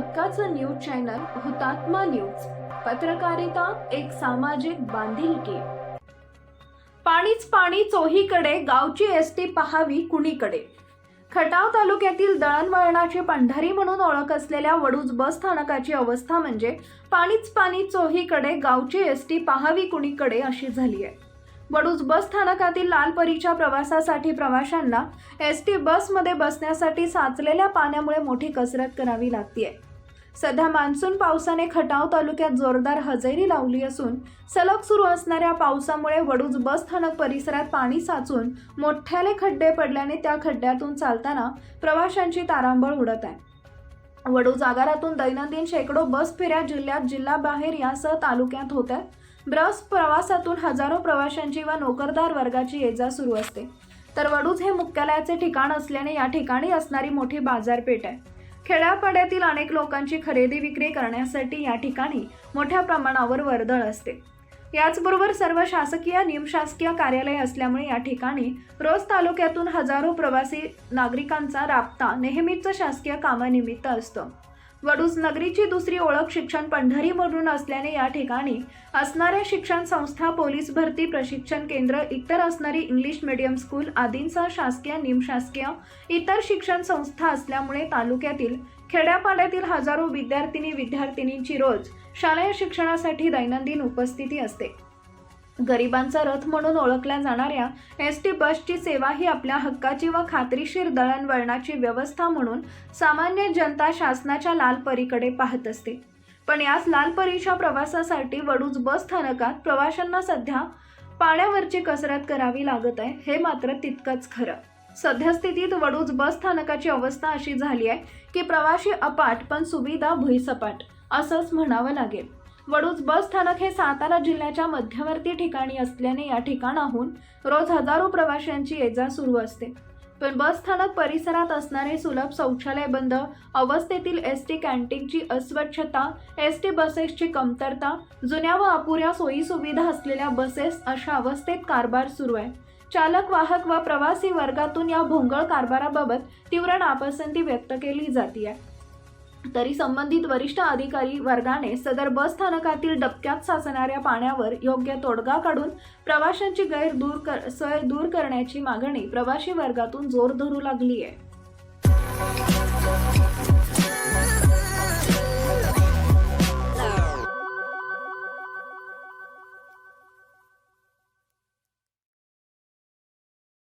हक्काचं news channel हुतात्मा news. पत्रकारिता एक सामाजिक बांधिलकी. पाणीच पाणी चोहीकडे गावची एस टी पहावी कुणीकडे? खटाव तालुक्यातील दळणवळणाची पंढरी म्हणून ओळख असलेल्या वडूज बस स्थानकाची अवस्था म्हणजे पाणीच पाणी चोहीकडे गावची एस टी पहावी कुणीकडे अशी झाली आहे वडूज बस स्थानकातील लालपरीच्या प्रवासासाठी प्रवाशांना एस टी बसमध्ये बसण्यासाठी साचलेल्या पाण्यामुळे मोठी कसरत करावी लागतीये. सध्या मान्सून पावसाने खटाव तालुक्यात जोरदार हजेरी लावली असून सलग सुरू असणाऱ्या पावसामुळे वडूज बस स्थानक परिसरात पाणी साचून मोठ्याले खड्डे पडल्याने त्या खड्ड्यातून चालताना प्रवाशांची तारांबळ उडत आहे. वडूज आगारातून दैनंदिन शेकडो बस फेऱ्या जिल्ह्यात जिल्हाबाहेर यासह तालुक्यात होत आहेत. बस प्रवासातून हजारो प्रवाशांची व नोकरदार वर्गाची ये जा सुरू असते. तर वडूज हे मुख्यालयाचे ठिकाण असल्याने या ठिकाणी असणारी मोठी बाजारपेठ आहे. खेड्यापाड्यातील अनेक लोकांची खरेदी विक्री करण्यासाठी या ठिकाणी मोठ्या प्रमाणावर वर्दळ असते. याचबरोबर सर्व शासकीय निमशासकीय कार्यालय असल्यामुळे या ठिकाणी रोज तालुक्यातून हजारो प्रवासी नागरिकांचा राबता नेहमीच शासकीय कामानिमित्त असतं. वडूज नगरीची दुसरी ओळख शिक्षण पंढरी म्हणून असल्याने या ठिकाणी असणाऱ्या शिक्षण संस्था पोलीस भरती प्रशिक्षण केंद्र इतर असणारी इंग्लिश मीडियम स्कूल आदींसह शासकीय निमशासकीय इतर शिक्षण संस्था असल्यामुळे तालुक्यातील खेड्यापाड्यातील हजारो विद्यार्थिनी विद्यार्थिनींची रोज शालेय शिक्षणासाठी दैनंदिन उपस्थिती असते. गरिबांचा रथ म्हणून ओळखल्या जाणाऱ्या एस टी बसची सेवा ही आपल्या हक्काची व खात्रीशीर दळणवळणाची व्यवस्था म्हणून सामान्य जनता शासनाच्या लालपरीकडे पाहत असते. पण याच लालपरीच्या प्रवासासाठी वडूज बस स्थानकात प्रवाशांना सध्या पाण्यावरची कसरत करावी लागत आहे हे मात्र तितकंच खरं. सध्यास्थितीत वडूज बस स्थानकाची अवस्था अशी झाली आहे की प्रवाशी अपाट पण सुविधा भुईसपाट असंच म्हणावं लागेल. वडूज बस स्थानक हे सातारा जिल्ह्याच्या मध्यवर्ती ठिकाणी असल्याने या ठिकाणाहून रोज हजारो प्रवाशांची ये जा सुरू असते. पण बस स्थानक परिसरात असणारे सुलभ शौचालय बंद अवस्थेतील एस टी कॅन्टीनची अस्वच्छता एस टी बसेसची कमतरता जुन्या व अपुऱ्या सोयीसुविधा असलेल्या बसेस अशा अवस्थेत कारभार सुरू आहे. चालक वाहक व प्रवासी वर्गातून या भोंगळ कारभाराबाबत तीव्र नापसंती व्यक्त केली जाते तरी संबंधित वरिष्ठ अधिकारी वर्गाने सदर बस स्थानकातील डबक्यात साचणाऱ्या पाण्यावर योग्य तोडगा काढून प्रवाशांची गैर दूर कर सोय दूर करण्याची मागणी प्रवाशी वर्गातून जोर धरू लागली आहे